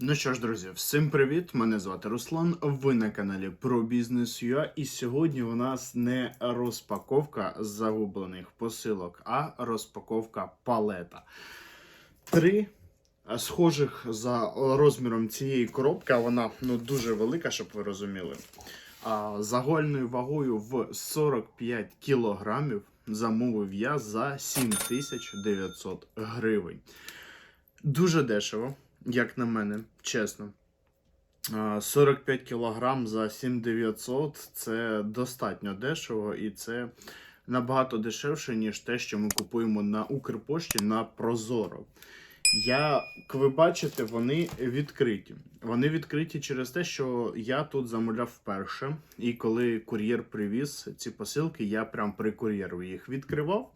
Ну що ж, друзі, всім привіт! Мене звати Руслан. Ви на каналі про бізнес UA. І сьогодні у нас не розпаковка загублених посилок, а розпаковка палета. Три схожих за розміром цієї коробки, вона ну, дуже велика, щоб ви розуміли. Загальною вагою в 45 кілограмів замовив я за 7900 гривень. Дуже дешево, як на мене, чесно. 45 кілограм за 7900 це достатньо дешево, і це набагато дешевше, ніж те, що ми купуємо на Укрпошті на Прозоро. Я, як ви бачите, вони відкриті. Вони відкриті через те, що я тут замовляв вперше. І коли кур'єр привіз ці посилки, я прям при кур'єру їх відкривав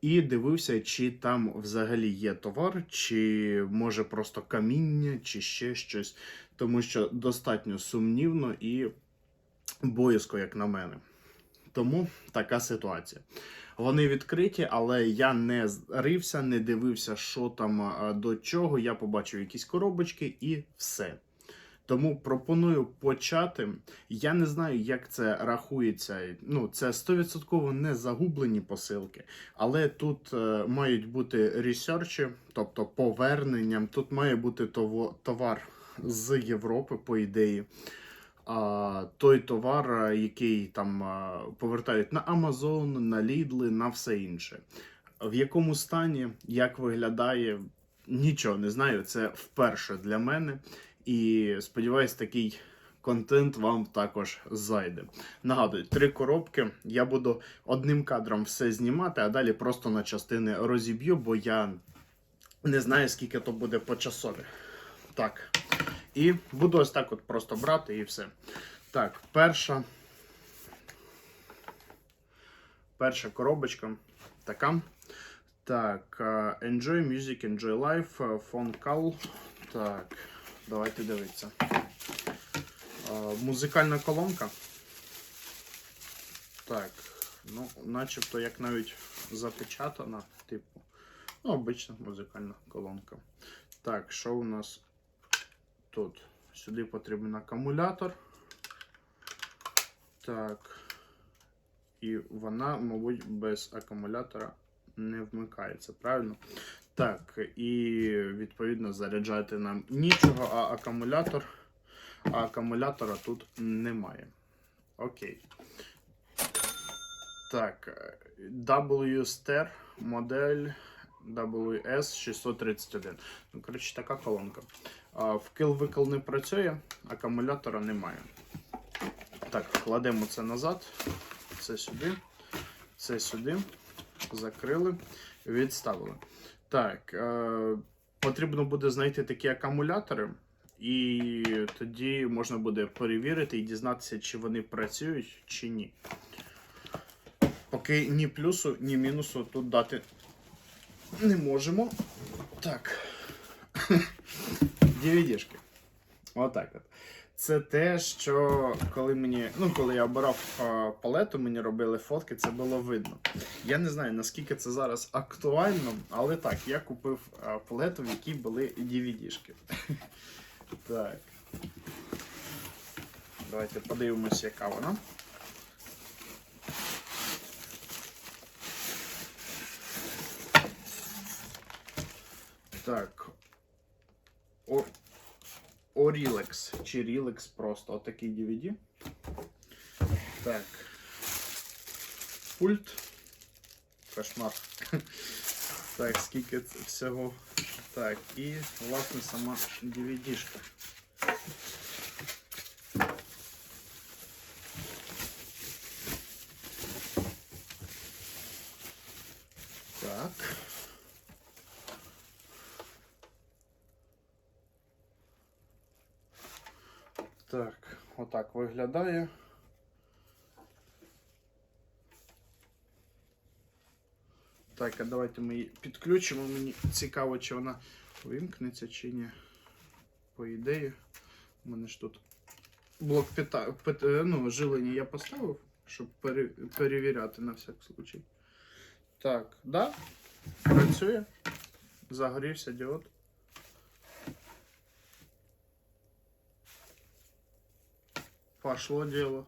і дивився, чи там взагалі є товар, чи може просто каміння, чи ще щось. Тому що достатньо сумнівно і боязко, як на мене. Тому така ситуація. Вони відкриті, але я не рився, не дивився, що там до чого. Я побачив якісь коробочки і все. Тому пропоную почати. Я не знаю, як це рахується. Ну, це 100% не загублені посилки, але тут е, мають бути ресерчі, тобто поверненням. Тут має бути товар з Європи, по ідеї. А, той товар, який там а, повертають на Amazon, на Lidl, на все інше. В якому стані, як виглядає, нічого не знаю. Це вперше для мене. І сподіваюсь, такий контент вам також зайде. Нагадую, три коробки. Я буду одним кадром все знімати, а далі просто на частини розіб'ю, бо я не знаю, скільки то буде по часові. Так. І буду ось так от просто брати і все. Так, перша. Перша коробочка. Така. Так, е, Enjoy Music, Enjoy Life, е, Phone Call. Так, давайте дивитися. Музикальна колонка. Так, ну, начебто як навіть запечатана, типу. Ну, обична музикальна колонка. Так, що у нас тут? Сюди потрібен акумулятор. Так. І вона, мабуть, без акумулятора не вмикається, правильно? Так, і відповідно заряджати нам нічого, а акумулятор. А акумулятора тут немає. Окей. Так, W-Ster модель WS631. Ну, коротше, така колонка. Вкил-викил не працює, акумулятора немає. Так, кладемо це назад. Це сюди, це сюди. Закрили, відставили. Так, е, потрібно буде знайти такі акумулятори, і тоді можна буде перевірити і дізнатися, чи вони працюють, чи ні. Поки ні плюсу, ні мінусу тут дати не можемо. Так. DVD-шки. Отак от. Це те, що коли мені, ну коли я обирав а, палету, мені робили фотки, це було видно. Я не знаю наскільки це зараз актуально, але так, я купив а, палету, в якій були DVD-шки. Так. Давайте подивимося, яка вона. Так. О, Орілекс чи Рілекс просто отакий DVD. Так. Пульт. Кошмар. Так, скільки всього. Так, і власне сама DVD-шка. Так. Так, отак виглядає. Так, а давайте ми її підключимо. Мені цікаво, чи вона вимкнеться чи ні. По ідеї. У мене ж тут блок пита... пит... е, ну, жилення я поставив, щоб пере... перевіряти на всяк случай. Так, да? Працює. Загорівся діод. Пошло дело.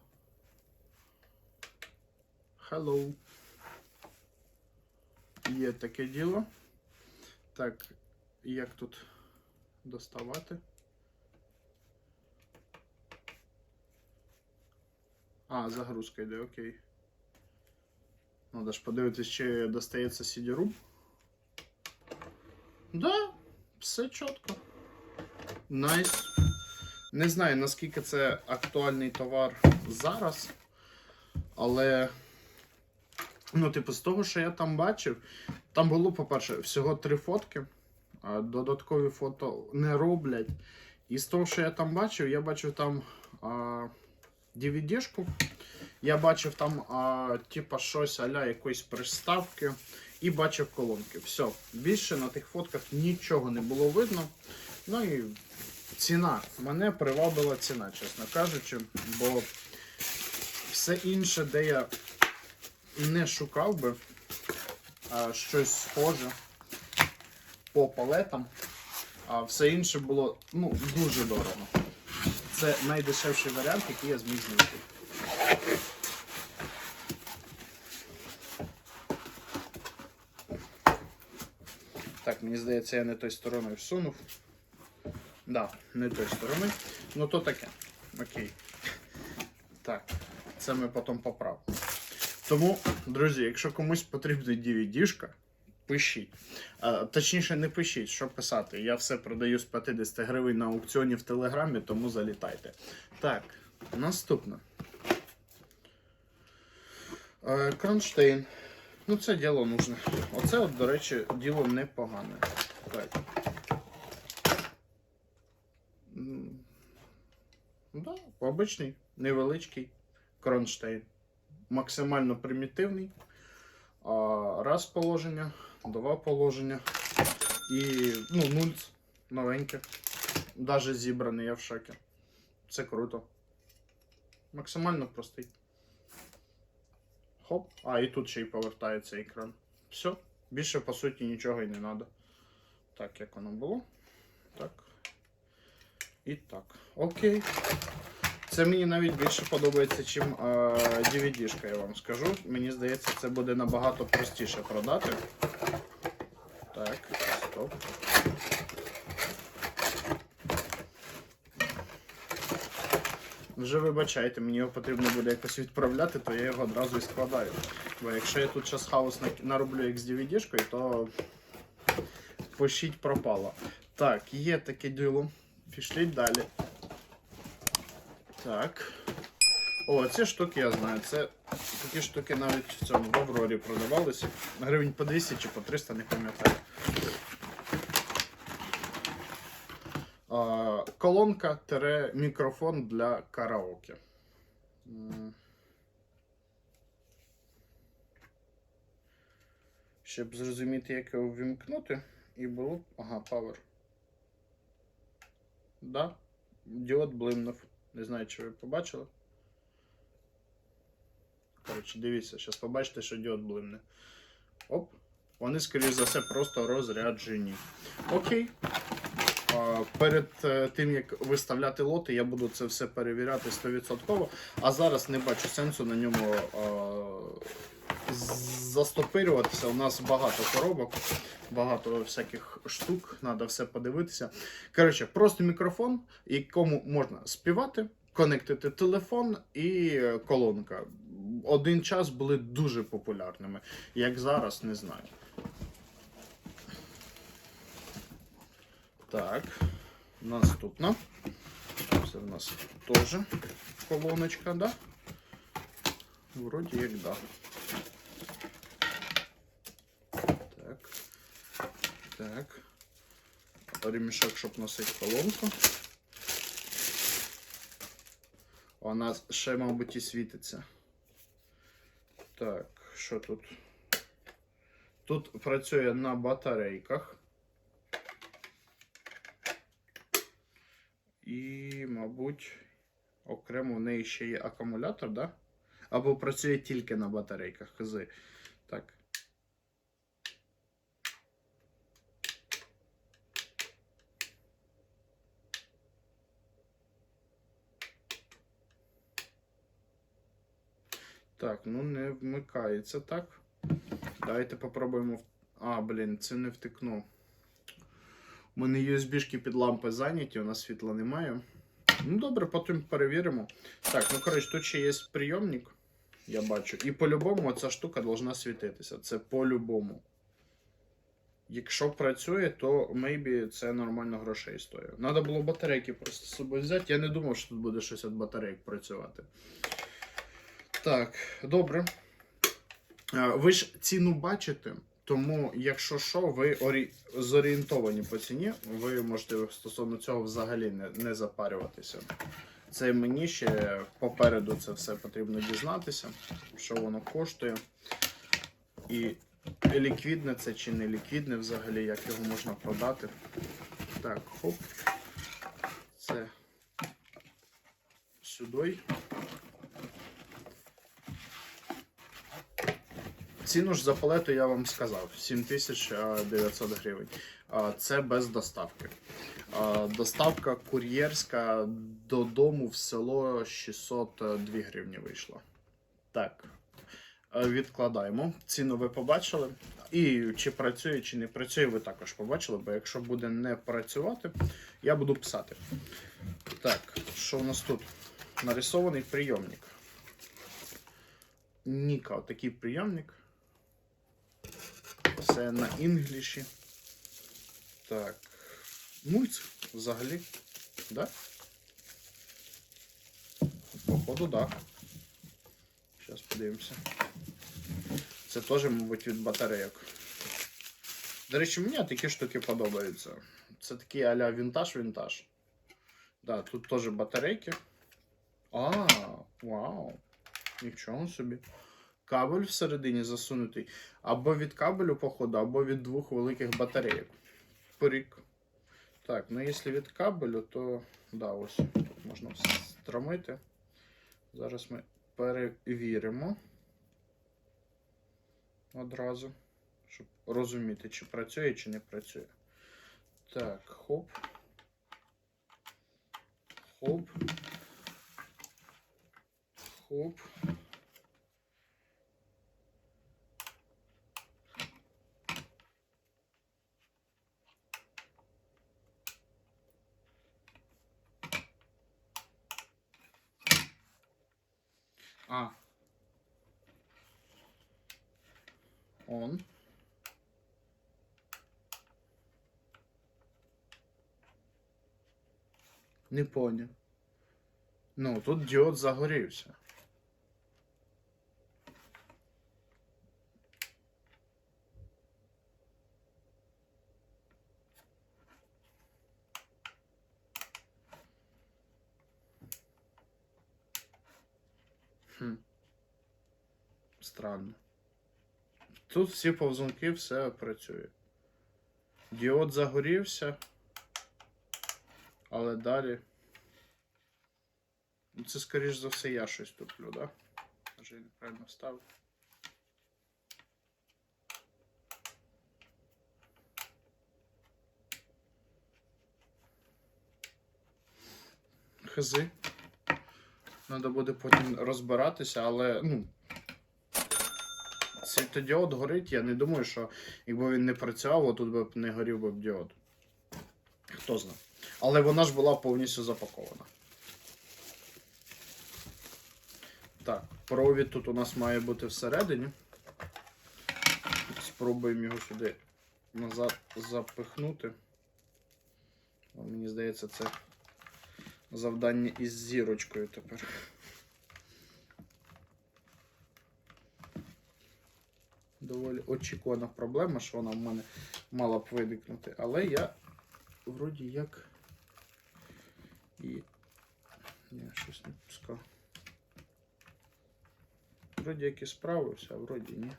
Hello. Є таке діло. Так, як тут доставати? А, загрузка йде, окей. Надо ж подивитись, чи достається CD-ROM. Да, все чітко. Найс. Не знаю, наскільки це актуальний товар зараз, але. Ну, типу, з того, що я там бачив, там було, по-перше, всього три фотки. Додаткові фото не роблять. І з того, що я там бачив, я бачив там DVD-шку. Я бачив там, а, типа, щось аля якоїсь приставки. І бачив колонки. Все. Більше на тих фотках нічого не було видно. Ну і ціна. Мене привабила ціна, чесно кажучи, бо все інше, де я не шукав би а, щось схоже по палетам, а все інше було ну, дуже дорого. Це найдешевший варіант, який я зміг знайти. Так, мені здається, я не той стороною всунув. Да, не той сторони. Ну то таке. Окей. Так, це ми потім поправимо. Тому, друзі, якщо комусь потрібна DVD-шка, пишіть. А, точніше, не пишіть, що писати. Я все продаю з 50 гривень на аукціоні в Телеграмі, тому залітайте. Так, наступне. Е, Кронштейн. Ну, це діло нужне. Оце, от, до речі, діло непогане. Так. М, Ну, да, обичний, невеличкий кронштейн. Максимально примітивний. Раз положення, два положення. І ну, нульц новеньке. Даже зібраний я в шокі. Це круто. Максимально простий. Хоп. А, і тут ще й повертається екран. Все. Більше по суті нічого і не треба. Так, як воно було. Так. І так. Окей. Це мені навіть більше подобається, чим е, DVD-шка, я вам скажу. Мені здається, це буде набагато простіше продати. Так, стоп. Вже вибачайте, мені його потрібно буде якось відправляти, то я його одразу і складаю. Бо якщо я тут зараз хаос нароблю як з DVD-шкою, то пишіть пропало. Так, є таке діло. Пішліть далі. Так. О, ці штуки я знаю. Це такі штуки навіть в цьому в Аврорі продавалися. Гривень по 200 чи по 300, не пам'ятаю. Колонка мікрофон для караоке. Щоб зрозуміти, як його ввімкнути, і було. Ага, Power. Да. Діод блимнув. Не знаю, чи ви побачили. Коротше, дивіться, зараз побачите, що діод блимне. Оп. Вони, скоріш за все, просто розряджені. Окей. Перед е, тим, як виставляти лоти, я буду це все перевіряти 100%. А зараз не бачу сенсу на ньому застопирюватися. У нас багато коробок, багато всяких штук, треба все подивитися. Коротше, просто мікрофон, якому можна співати, конектити телефон і колонка. Один час були дуже популярними. Як зараз, не знаю. Так, наступна. Це в нас теж колоночка, да? Вроді як да. Так. Так. Ремішок, щоб носити колонку. Вона ще, мабуть, і світиться. Так, що тут? Тут працює на батарейках. І, мабуть, окремо в неї ще є акумулятор, да? Або працює тільки на батарейках. Хз. Так. Так, ну не вмикається, так? Давайте попробуємо. А, блін, це не втикну. У мене USB-шки під лампи зайняті, у нас світла немає. Ну добре, потім перевіримо. Так, ну коротше, тут ще є прийомник, я бачу. І по-любому ця штука должна світитися. Це по-любому. Якщо працює, то maybe це нормально грошей стоїть. Надо було батарейки просто з собою взяти. Я не думав, що тут буде щось від батарейок працювати. Так, добре. Е, Ви ж ціну бачите, тому якщо що, ви орі... зорієнтовані по ціні, ви можете стосовно цього взагалі не, не запарюватися. Це мені ще попереду це все потрібно дізнатися, що воно коштує. І ліквідне це чи не ліквідне взагалі, як його можна продати. Так, хоп. Це сюди. Ціну ж за палету я вам сказав 7900 гривень. Це без доставки. Доставка кур'єрська додому в село 602 гривні вийшла. Так. Е, Відкладаємо. Ціну ви побачили. І чи працює, чи не працює, ви також побачили, бо якщо буде не працювати, я буду писати. Так, що у нас тут? Нарисований прийомник. Ніка, такий прийомник. Все на інгліші. Так. Мульт взагалі. Да? Походу, да. Зараз подивимося. Це теж, мабуть, від батарейок. До речі, мені такі штуки подобаються. Це такий а-ля вінтаж-вінтаж. Да, тут теж батарейки. А, вау. Нічого собі. Кабель всередині засунутий. Або від кабелю, походу, або від двох великих батарейок. Прик. Так, ну якщо від кабелю, то да, ось можна встромити. Зараз ми перевіримо одразу, щоб розуміти, чи працює, чи не працює. Так, хоп. Хоп. Хоп. А. Он. Не поняв. Ну, тут діод загорівся. Странно. Тут всі повзунки, все працює. Діод загорівся. Але далі. Ну, Це, скоріш за все, я щось туплю, да? Може, я неправильно ставлю. Хзи. Треба буде потім розбиратися, але ну. Світодіод горить, я не думаю, що якби він не працював, тут би не горів би діод. Хто знає. Але вона ж була повністю запакована. Так, провід тут у нас має бути всередині. Спробуємо його сюди назад запихнути. Мені здається, це завдання із зірочкою тепер. Доволі очікувана проблема, що вона в мене мала б виникнути. Але я вроді як і. Ні, щось не пускав. Вроді як і справився, а вроді ні.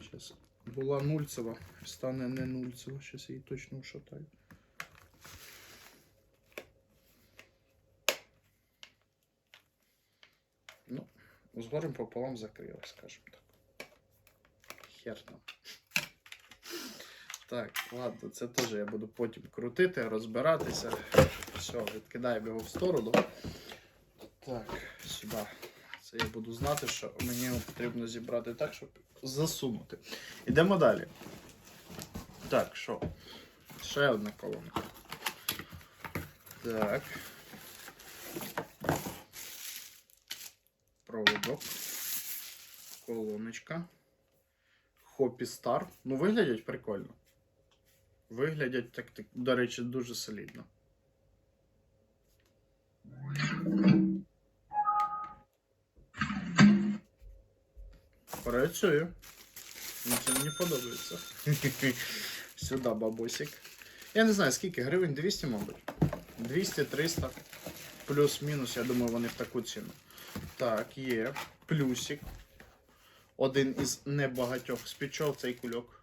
Зараз була нульцева, стане не нульцева, зараз її точно вшатаю. Ну, з горем пополам закрила, скажімо так. Хер там. Так, ладно, це теж я буду потім крутити, розбиратися. Все, відкидаємо його в сторону. Так, сюди. Це я буду знати, що мені потрібно зібрати так, щоб засунути. Ідемо далі. Так, що? Ще одна колонка. Так. Колоночка. Хопі Стар. Ну, виглядять прикольно. Виглядять, так, так, до речі, дуже солідно. Працює. Мені це мені подобається. Сюди бабусик. Я не знаю, скільки гривень, 200, мабуть. 200-300. Плюс-мінус, я думаю, вони в таку ціну. Так, є. Плюсик. Один із небагатьох спічов цей кульок.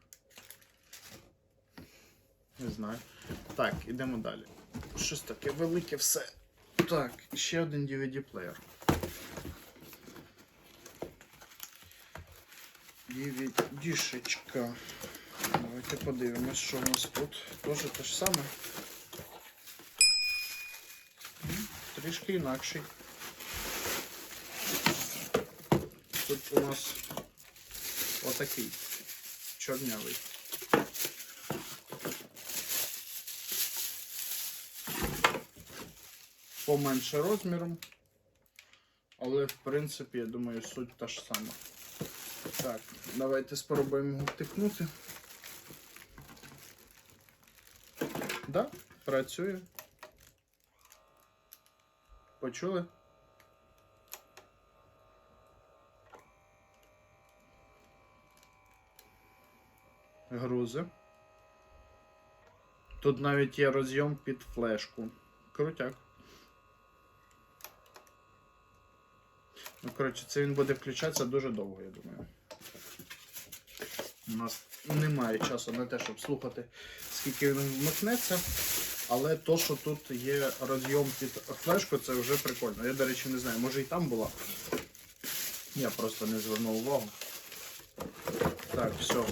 Не знаю. Так, ідемо далі. Щось таке велике все. Так, ще один DVD-плеєр. DVD-шечка. Давайте подивимось, що у нас тут. Тоже те ж саме. Трішки інакший. Тут у нас отакий чорнявий. Поменше розміром. Але в принципі, я думаю, суть та ж сама. Так, давайте спробуємо його втикнути. Да, працює. Почули? Грузи. Тут навіть є розйом під флешку. Крутяк. Ну, коротше, це він буде включатися дуже довго, я думаю. У нас немає часу на те, щоб слухати, скільки він вмикнеться. Але то, що тут є розйом під флешку, це вже прикольно. Я, до речі, не знаю, може і там була. Я просто не звернув увагу. Так, все.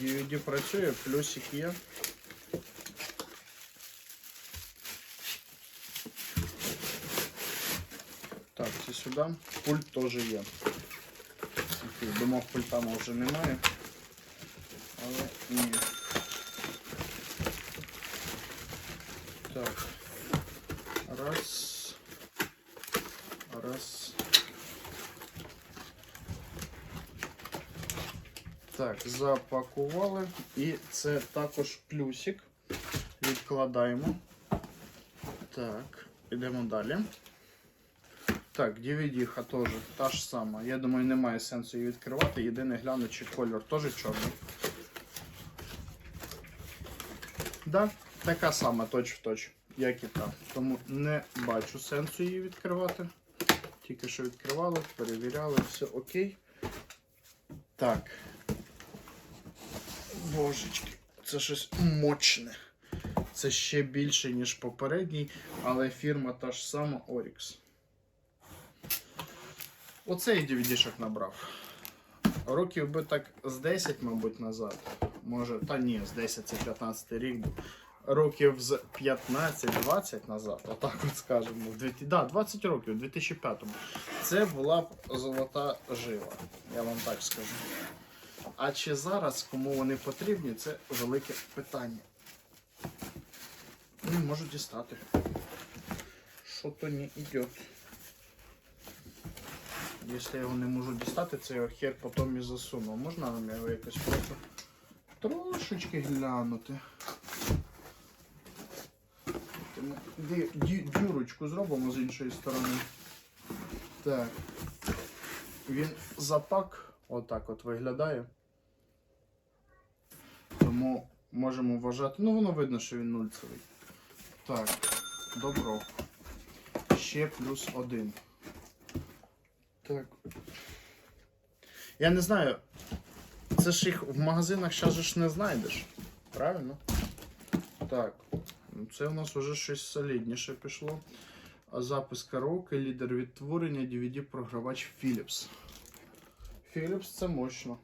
DVD працює, плюсик є. Так, це сюди. Пульт теж є. Окей, Думав, пульта вже немає. Але ні. Запакували. І це також плюсик. Відкладаємо. Так, ідемо далі. Так, DVD-ха теж та ж сама. Я думаю, немає сенсу її відкривати. Єдине гляну, чи кольор теж чорний. Да, така сама точ в точ, як і та. Тому не бачу сенсу її відкривати. Тільки що відкривали, перевіряли, все окей. Так. Божечки, це щось мощне. Це ще більше, ніж попередній, але фірма та ж сама Orix. Оцей DVD-шок набрав. Років би так з 10, мабуть, назад. Може, та ні, з 10 це 15 рік був. Років з 15-20 назад, отак от скажемо. в 2000 Да, 20 років, у 2005-му. Це була б золота жила, я вам так скажу. А чи зараз кому вони потрібні, це велике питання. Не можу дістати. Що-то не йде. Якщо я його не можу дістати, це його хер потім і засуну. Можна нам його якось просто трошечки глянути. Ми Дюрочку зробимо з іншої сторони. Так. Він запак отак от виглядає. Тому можемо вважати. Ну, воно видно, що він нульцевий. Так, добро. Ще плюс один. Так. Я не знаю. Це ж їх в магазинах зараз ж не знайдеш. Правильно? Так. Ну, Це у нас вже щось солідніше пішло. Запис караоке, лідер відтворення, DVD-програвач Philips. Philips це мощно.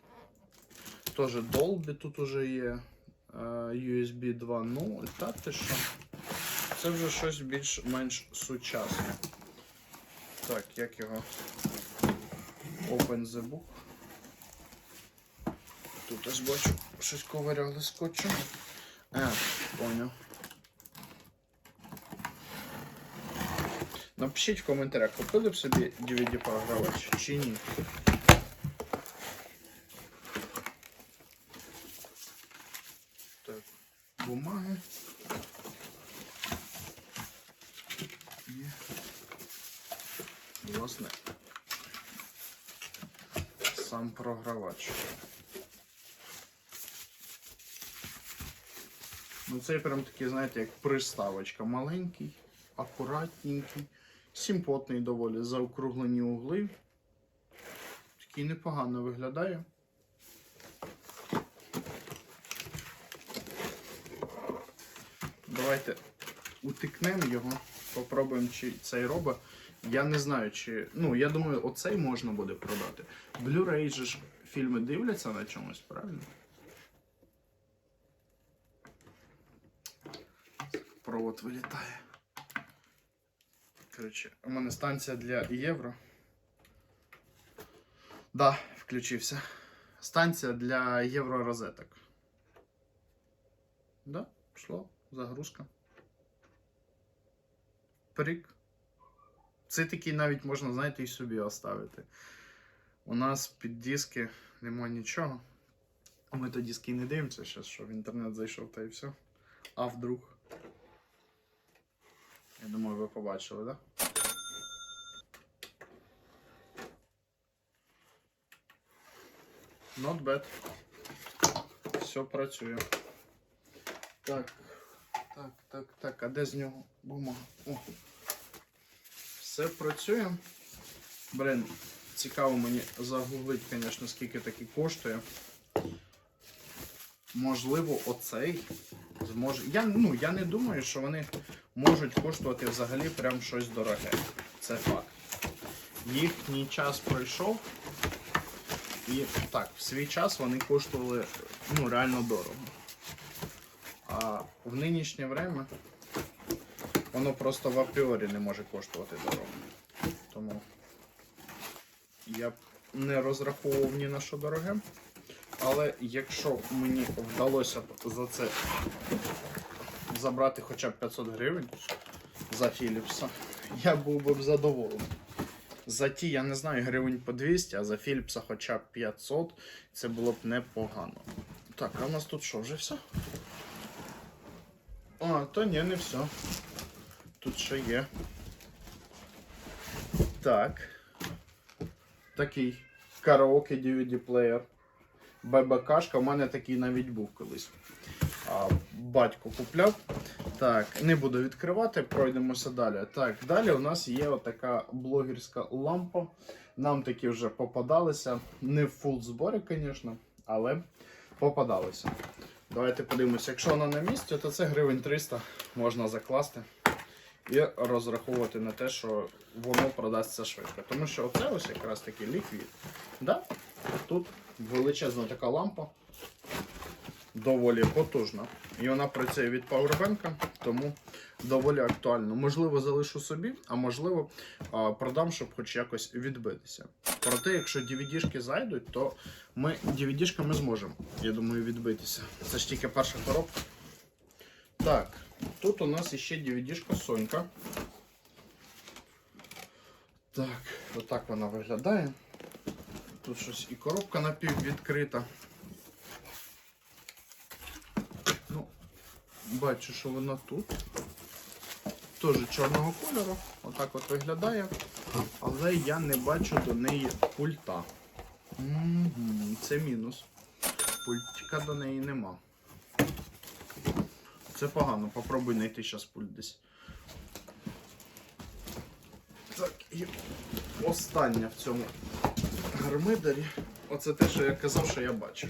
Тоже Dolby тут уже є. е, USB 2.0. Та ти що? Це вже щось більш-менш сучасне. Так, як його? Open the book. Тут ось бачу, щось ковиряли скотчем. А, поняв. Напишіть в коментарях, купили б собі DVD програвач чи ні. Так, бумаги. Є. Власне. Сам програвач. Ну, цей прям такий, знаєте, як приставочка. Маленький, акуратненький, симпотний доволі, заокруглені угли. Такий непогано виглядає. Давайте утикнемо його, попробуємо, чи цей робить. Я не знаю, чи. Ну, я думаю, оцей можна буде продати. Blu-ray же ж фільми дивляться на чомусь, правильно? Провод вилітає. Коротше, у мене станція для євро. Да, включився. Станція для євро-розеток. Да, пішло. Загрузка. Прик. Це такий навіть можна, знаєте, і собі оставити. У нас під диски нема нічого. Ми то диски не дивимося, зараз що в інтернет зайшов та і все. А вдруг. Я думаю, ви побачили, так? Да? Not bad. Все працює. Так. Так, так, так. А де з нього бумага? О. Все працює. Блін, цікаво мені загуглить, звісно, скільки такий коштує. Можливо, оцей зможе. Я, ну, я не думаю, що вони можуть коштувати взагалі прям щось дороге. Це факт. Їхній час пройшов. І так, в свій час вони коштували ну, реально дорого. А в нинішнє время воно просто в апріорі не може коштувати дорого. Тому я б не розраховував ні на що дороге. Але якщо мені вдалося б за це забрати хоча б 500 гривень за Філіпса, я був би задоволений. За ті, я не знаю, гривень по 200, а за Філіпса хоча б 500, це було б непогано. Так, а у нас тут що, вже все? А, то ні, не все. Тут ще є. Так. Такий караоке DVD плеєр. ББКшка, у мене такий навіть був колись. Батько купляв. Так, не буду відкривати, пройдемося далі. Так, далі у нас є отака блогерська лампа. Нам такі вже попадалися. Не в фул зборі, звісно, але попадалися. Давайте подивимося, якщо вона на місці, то це гривень 300 можна закласти і розраховувати на те, що воно продасться швидко. Тому що оце ось якраз таки ліквід. Да? Тут величезна така лампа, доволі потужна. І вона працює від пауербенка, тому доволі актуально. Можливо, залишу собі, а можливо, продам, щоб хоч якось відбитися. Проте, якщо DVD-шки зайдуть, то ми DVD-шками зможемо, я думаю, відбитися. Це ж тільки перша коробка. Так, тут у нас іще DVD-шка Сонька. Так, отак вона виглядає. Тут щось і коробка напіввідкрита. Бачу, що вона тут. Теж чорного кольору. Отак от виглядає. Але я не бачу до неї пульта. Це мінус. Пультика до неї нема. Це погано, попробуй знайти зараз пульт десь. Так, і останнє в цьому гармидері. Оце те, що я казав, що я бачив.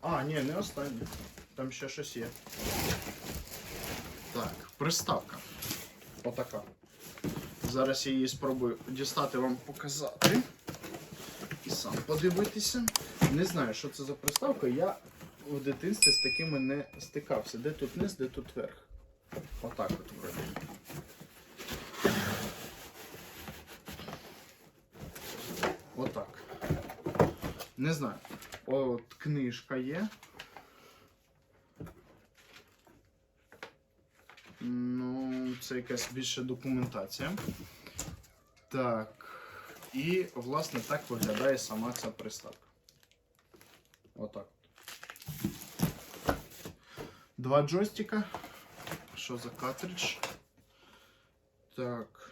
А, ні, не останнє. Там ще щось є. Так, приставка. Отака. Зараз я її спробую дістати вам показати. І сам подивитися. Не знаю, що це за приставка. Я в дитинстві з такими не стикався. Де тут низ, де тут верх. Отак от вроді. Отак. Не знаю. От книжка є. Ну, це якась більше документація. Так. І, власне, так виглядає сама ця приставка. Отак. Два джойстика. Що за картридж? Так.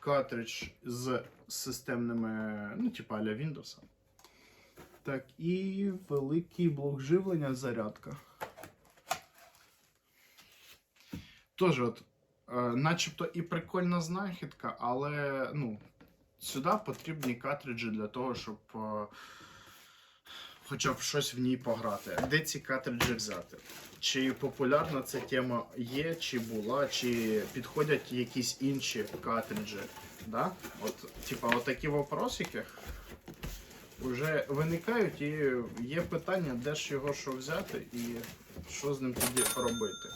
Картридж з системними, ну, типа аля Windows. Так, і великий блок живлення зарядка. Тоже от, начебто і прикольна знахідка, але ну, сюди потрібні картриджі для того, щоб е, хоча б щось в ній пограти. Де ці картриджі взяти? Чи популярна ця тема є, чи була, чи підходять якісь інші картриджі? Да? От, типа, такі вопросики вже виникають, і є питання, де ж його що взяти і що з ним тоді робити.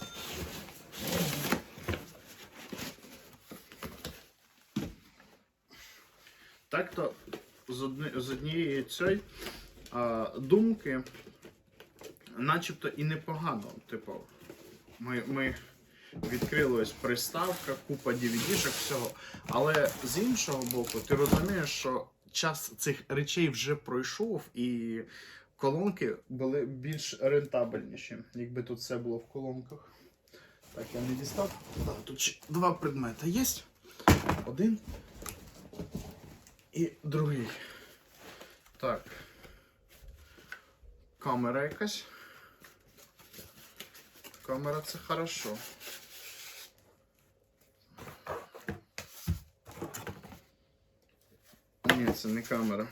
Так-то з, одни, з однієї цієї а, думки, начебто і непогано. Типу, ми, ми відкрили приставка, купа DVD-шок, всього. Але з іншого боку, ти розумієш, що час цих речей вже пройшов, і колонки були більш рентабельніші, якби тут все було в колонках. Так, я не дістав. Тут два предмети є. Один і другий. Так. Камера якась. Камера це хорошо. Ні, це не камера.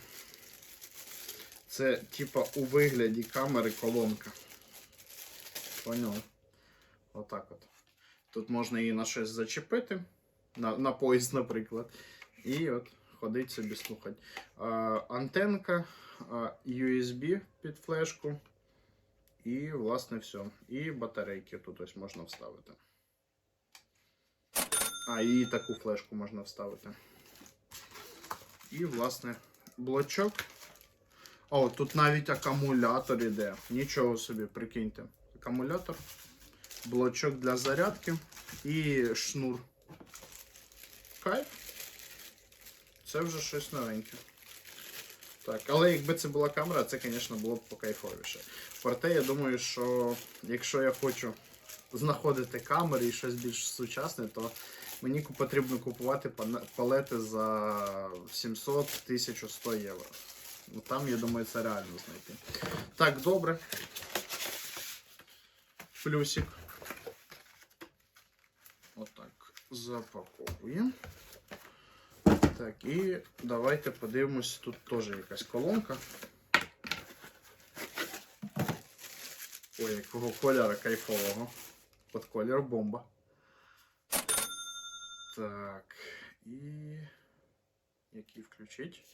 Це типа у вигляді камери колонка. Поняв? Отак от. Тут можна її на щось зачепити, на, на поїзд, наприклад. І от ходить собі слухати. Антенка, USB під флешку. І, власне, все. І батарейки тут ось можна вставити. А, і таку флешку можна вставити. І, власне, блочок. О, тут навіть акумулятор іде. Нічого собі, прикиньте. Акумулятор, блочок для зарядки і шнур. Кайф. Це вже щось новеньке. Так, але якби це була камера, це, звісно, було б покайфовіше. Проте, я думаю, що якщо я хочу знаходити камери і щось більш сучасне, то мені потрібно купувати палети за 700-1100 євро. Ну, Там, я думаю, це реально знайти. Так, добре. Плюсик. Отак. Запаковуємо. Так, і давайте подивимось, тут теж якась колонка. Ой, якого кольора кайфового. Под колір бомба. Так. І. Який включить?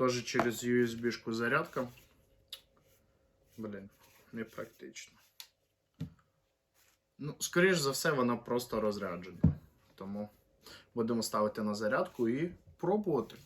Тоже через USB-шку зарядка. Блін, непрактично. Ну, скоріш за все, вона просто розряджена. Тому будемо ставити на зарядку і пробувати.